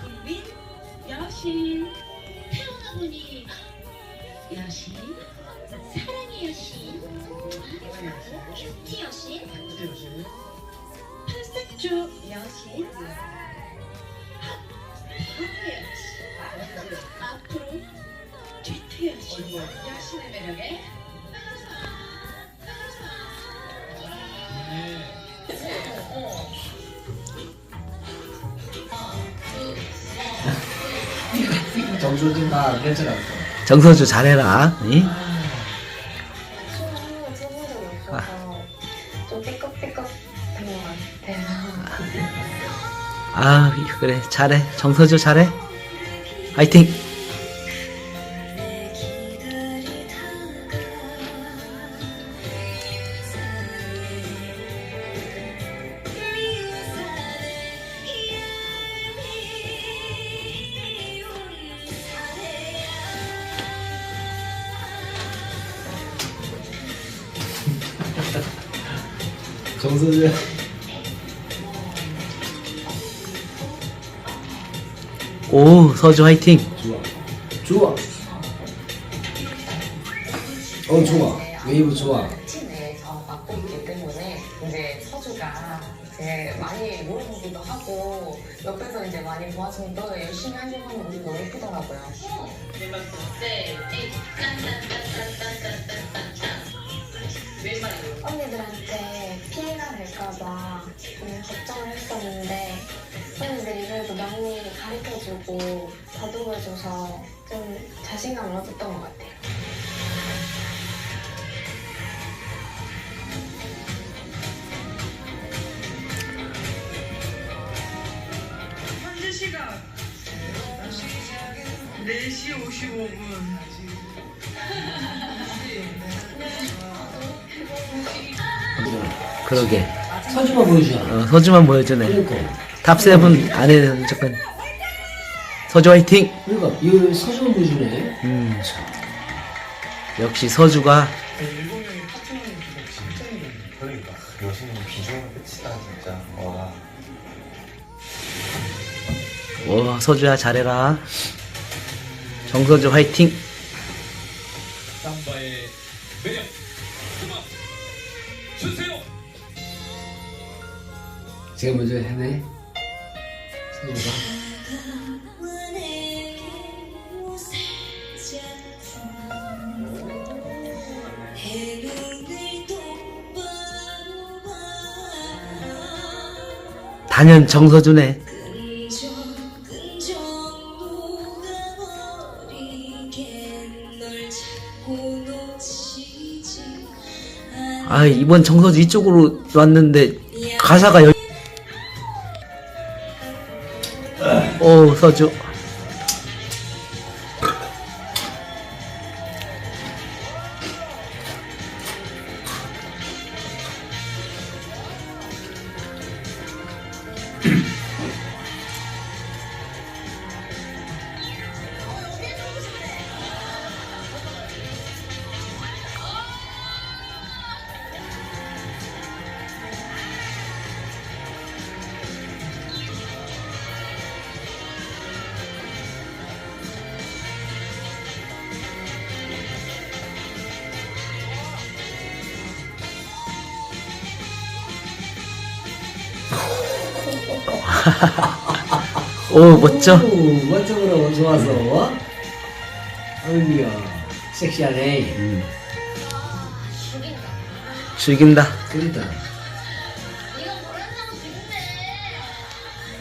국민 여신 태어나 보니 여신 사랑의 여신 큐티 여신 팔색조 여신 핫 여신 앞으로 뒤트 여신 여신의 매력에 정수진 다 괜찮았어. 정서주 잘해라. 이? 춰본 적이 없어서 좀 삐걱삐걱 된것 같아요. 아 그래 잘해. 정서주 잘해. 화이팅. 정수진. 오 서주 화이팅. 좋아. 좋아. 어 좋아. 웨이브 좋아. 팀 내에서 맡고 있기 때문에 이제 서주가 이제 많이 모여보기도 하고 옆에서 이제 많이 도와주니까 열심히 하려고 하는 모습이 너무 예쁘더라고요. 언니 했었는데 언니들이 그래도 많이 가르쳐주고 다독여줘서 좀 자신감을 얻었던 것 같아요. 현재 시각 4시 55분 그러게. 서주만 보여주잖아. 어, 서주만 보여주네. 그러니까. 탑 세븐 안에 무조건. 서주 화이팅. 그러니까 이 서주만 보여주네. 음. 역시 서주가 그러니까 여신은 비주얼 끝이다 진짜 와오 서주야 잘해라. 정서주 화이팅. 제가 먼저 해네. 서주가. 단연 정서주네. 아 이번 정서주 이쪽으로 왔는데 가사가 여... 오 서주 오 멋져 오, 멋쩍으로 좋아서. 어이구야. 섹시하네. 음.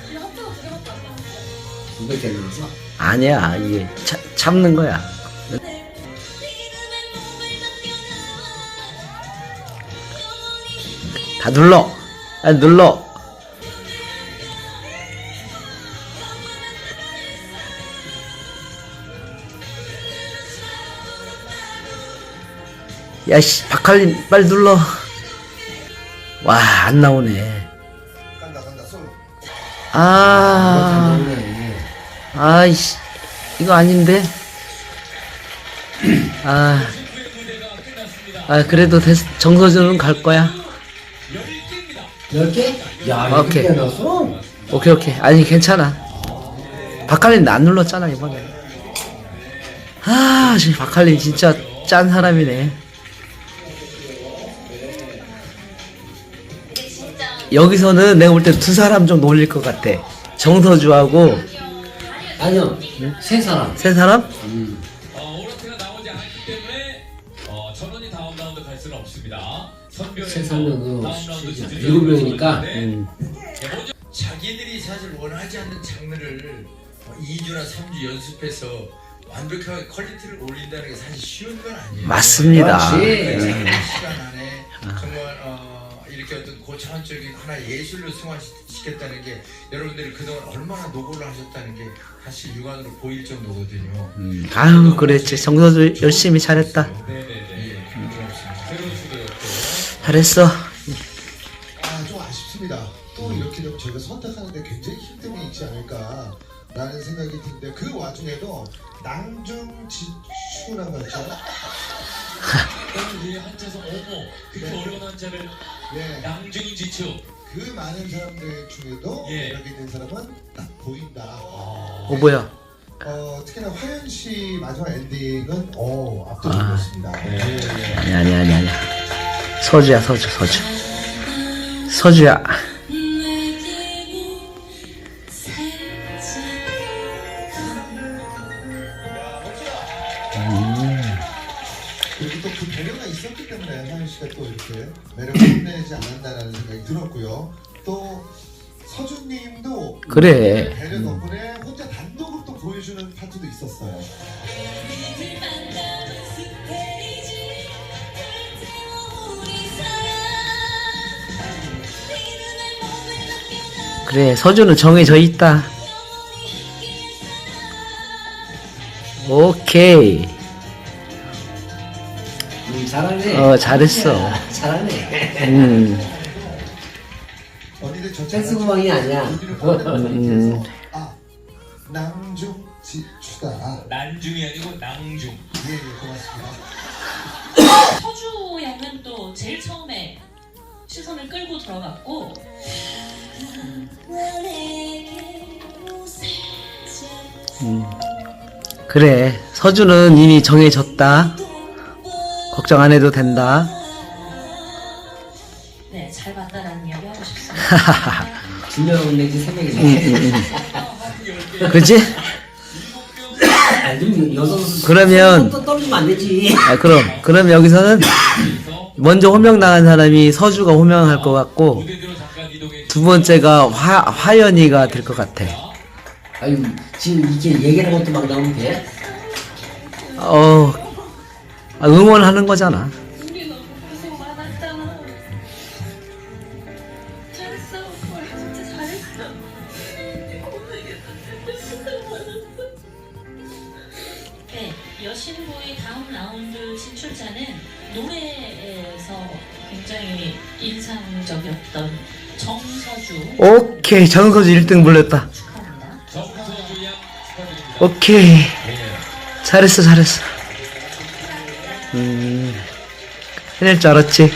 안 나왔어 두백개 넣어서. 아니야 이게 차, 참는 거야 다 눌러 아 눌러 야씨 박할림 빨리 눌러. 와 안 나오네. 간다 간다 손 아. 네. 아이씨 이거 아닌데? 아, 아 그래도 됐, 정서준은 갈 거야. 열 개? 야, 오케이. 이렇게 넣었어? 오케이 오케이. 아니 괜찮아. 박할린 안 눌렀잖아 이번에. 아 지금 박할린 진짜 짠 사람이네 여기서는 내가 볼 때 두 사람 정도 올릴 것 같아 정서주하고 아니요, 세 사람. 세 사람? 음. 어, 오로트가 나오지 않았기 때문에 어, 전원이 다음 라운드 갈 수는 없습니다. 그 다음 라운드 진짜 진출을 일곱 명이니까. 네, 음. 먼저 자기들이 사실 원하지 않는 장르를 2주나 3주 연습해서 완벽하게 퀄리티를 올린다는 게 사실 쉬운 건 아니에요. 맞습니다 그렇지. 그 음. 시간 안에 정말 어, 이렇게 어떤 고차원적인 하나 예술로 승화시켰다는 게 여러분들이 그동안 얼마나 노고를 하셨다는 게 사실 육안으로 보일 정도거든요. 음. 아유 그랬지 정서주 열심히 잘했다 네네네. 예, 고맙습니다. 새로운 시도였고. 잘했어 아, 좀 아쉽습니다. 또 이렇게 좀 저희가 선택하는데 굉장히 힘듦이 있지 않을까 라는 생각이 드는데 그 와중에도 낭중 지추라고 하죠. 그럼 이 한자서 어머 그렇게 네. 어려운 한자를 네, 양중지추. 그 많은 사람들 중에도 예. 매력 있는 사람은 딱 보인다. 어 뭐야 어, 특히나 화연 씨 마지막 엔딩은 어, 압도적이었습니다. 예. 아니 아니 아니 아니 서주야 서주 서주 서주야 이렇게 매력을 뽐내지 않았나라는 생각이 들었고요. 또 서준님도 그래 배려 덕분에 혼자 단독으로 또 보여주는 파트도 있었어요. 그래 서주는 정해져 있다 오케이 음, 잘하네. 어 잘했어 잘하네. 음, 언니들 저 댄스 구멍이 아니야. 음. 아 낭중 지추다. 난중이 아니고 낭중. 예, 예, 고맙습니다. 서주 양은 또 제일 처음에 시선을 끌고 들어갔고 그래 서주는 이미 정해졌다 걱정 안 해도 된다 네 잘 봤다라는 이야기 하고 싶습니다. 두명 내지 세 명이네. 그지? 아, 좀 여섯. 그러면- 또 떨어지면 안 되지. 아 그럼 그럼 여기서는 먼저 호명 나간 사람이 서주가 호명할 것 같고 무대대로 잠깐 이동해 두 번째가 화 화연이가 될 것 같아 아유, 지금 이게 얘기하는 것도 막 나오면 돼? 어 아, 응원하는 거잖아 19위 다음 라운드 진출자는 노래에서 굉장히 인상적이었던 정서주. 오케이 정서주 1등 불렸다. 오케이. 예. 잘했어 잘했어. 음 해낼 줄 알았지?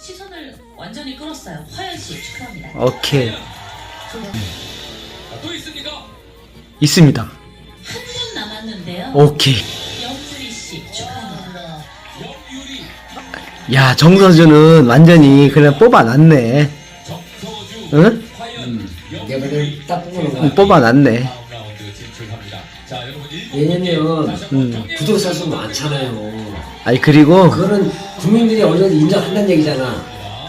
시선을 완전히 끌었어요. 화연 씨 축하합니다. 오케이. 아, 또 있습니까? 있습니다. 한 분 남았는데요. 오케이. 야 정서주는 완전히 그냥 뽑아놨네 응? 음. 내가 뽑아놓은 거야. 응, 뽑아놨네 한번 음. 정리해 구독 자 수 많잖아요. 아니 그리고 그거는 국민들이 어느 정도 인정한다는 얘기잖아.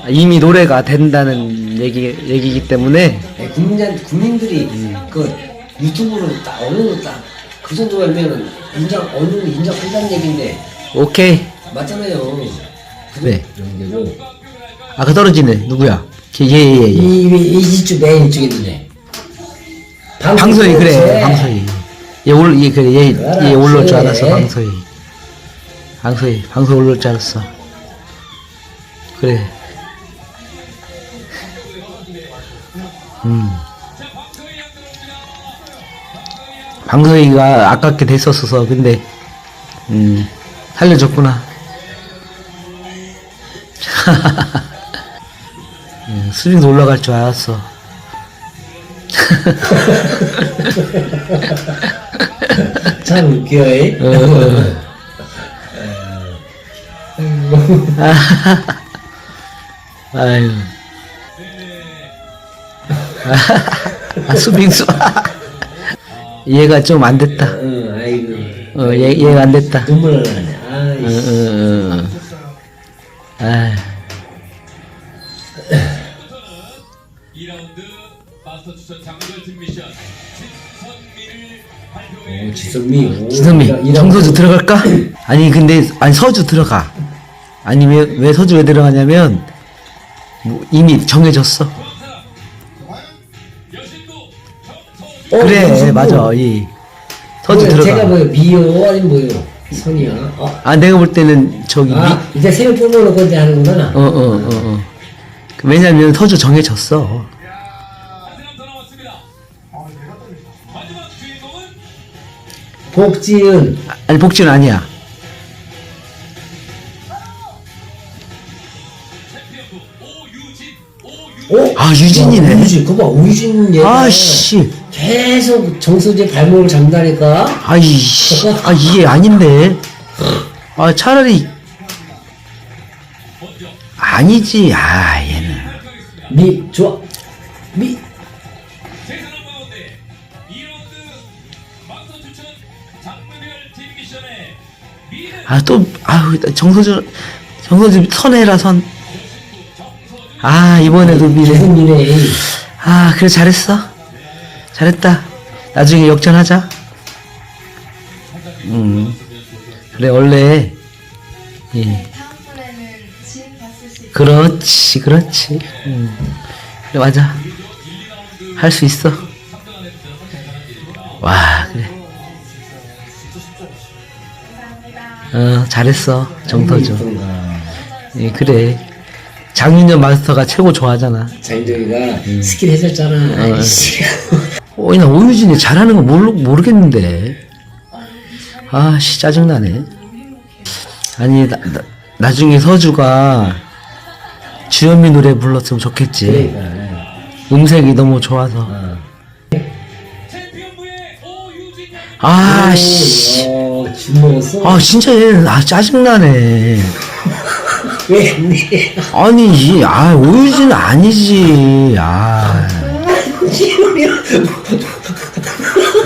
이미 노래가 된다는 얘기 얘기이기 때문에 예, 국민, 국민들이 그 유튜브로 딱 어느 정도 딱 그 정도 하면 인정, 어느 정도 인정한다는 얘기인데, 오케이 맞잖아요. 네. 아까 떨어지네. 누구야? 예예 예 이, 이, 이쪽 맨 이쪽에 있는데. 방소희 그래. 방소희. 얘올얘 그래. 얘, 얘 올라올 줄 알았어 방소희. 방소희 방소희 올라올 줄 알았어. 그래. 음. 방소희가 아깝게 됐었어서 근데 음 살려줬구나 예, 수빈도 올라갈 줄 알았어. 참 웃겨. 이. 어, 어. 아유. 아, 수빙수. 얘가 좀 안 됐다. 응, 아이고. 어, 얘, 얘가 안 됐다. 눈물 나네. 아, 응, 응, 응. 아, 2라운드 마스터 추천 장별팀 미션 진선미를 발표해 오, 지성미. 오, 지성미, 이라- 이라- 정서주 들어갈까? 아니, 근데, 아니, 서주 들어가. 아니, 왜, 왜 서주 왜 들어가냐면, 뭐 이미 정해졌어. 여신도 어, 그래, 맞아. 뭐, 이 서주 들어가. 제가 뭐요? 미요? 아니면 뭐요? 선이야? 어, 아, 내가 볼 때는 저기, 미, 아, 이제 세명 뽑아놓고 이제 하는구나. 어, 어, 어, 어. 그 왜냐면 서주 정해졌어. 복지은. 아니, 복지는 아니야. 오유진 오유진 어? 아, 유진이네. 야, 우유진, 그거 봐, 우유진 얘가. 아씨, 계속 정수지 발목을 잡는다니까? 아이씨, 아, 이게 아닌데. 아, 차라리, 아니지. 아, 얘는. 미, 좋아. 미, 제3람 가운데 2라운드 마스터 추천 장르별 팀 미션의 미는 아, 또, 아우, 정서주, 정서주 선해라, 선. 아, 이번에도 미래. 미래. 아, 그래, 잘했어. 잘했다. 나중에 역전하자. 음. 그래, 원래, 예. 그렇지, 그렇지. 음. 그래, 맞아. 할 수 있어. 와, 그래. 어, 잘했어. 이쁜가. 예, 그래. 장윤현 마스터가 최고 좋아하잖아. 장정이가 스킬 해줬잖아. 아이씨. 어, 나 오유진이 잘하는 거 모르, 모르겠는데. 아, 씨, 짜증나네. 아니, 나, 나, 나중에 서주가 주현미 노래 불렀으면 좋겠지. 그러니까. 음색이 너무 좋아서. 오유진 아, 씨. 어, 먹었어? 아, 진짜 얘, 아, 짜증나네. 왜? 아니, 이, 아, 오유진은 아니지. 아.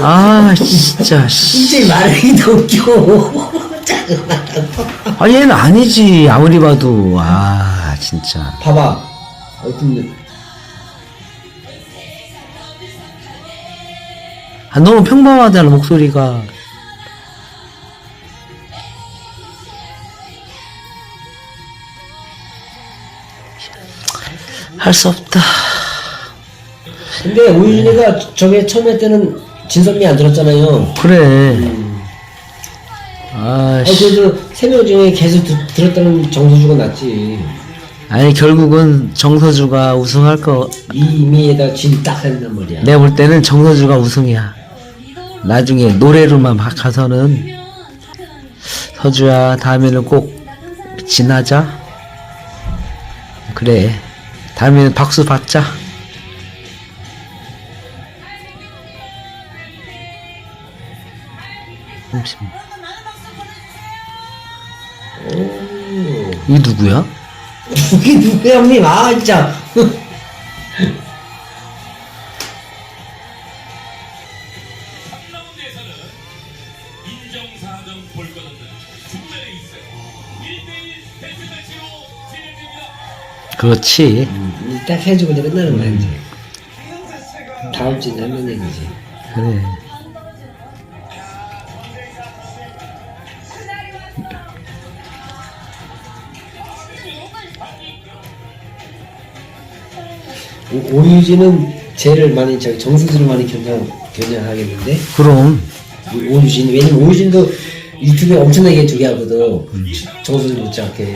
아, 진짜, 씨. 진짜 말하기 더 웃겨. 아, 얘는 아니지. 아무리 봐도. 아, 진짜. 봐봐. 어떤, 아, 너무 평범하잖아, 목소리가. 할 수 없다. 근데 오유진이가 저게 처음에 때는 진선미 안 들었잖아요. 그래. 아, 어, 씨. 그래도 세명 중에 계속 들, 들었다는 정서주가 낫지. 아니, 결국은 정서주가 우승할 거, 이미에다 진딱 한단 말이야. 내가 볼 때는 정서주가 우승이야. 나중에 노래로만 막 가서는 서주야, 다음에는 꼭 지나자. 그래. 다음에는 박수 받자. 잠시만. 이 누구야? 그게 누구야, 형님? 아, 진짜. 3라운드에서는 인정사정 볼것 없는 중매 있어 1대1 데스매치로 진행됩니다. 그렇지. 음, 딱 해주고 이제 끝나는 거야, 이제. 다음 주에 하는 얘기지. 그래. 오- 오유진은 쟤를 많이, 저기 정수진을 많이 견장, 견장하겠는데? 그럼. 이 오유진. 왜냐면 오유진도 유튜브에 엄청나게 두개 하거든. 정수진 못지않게.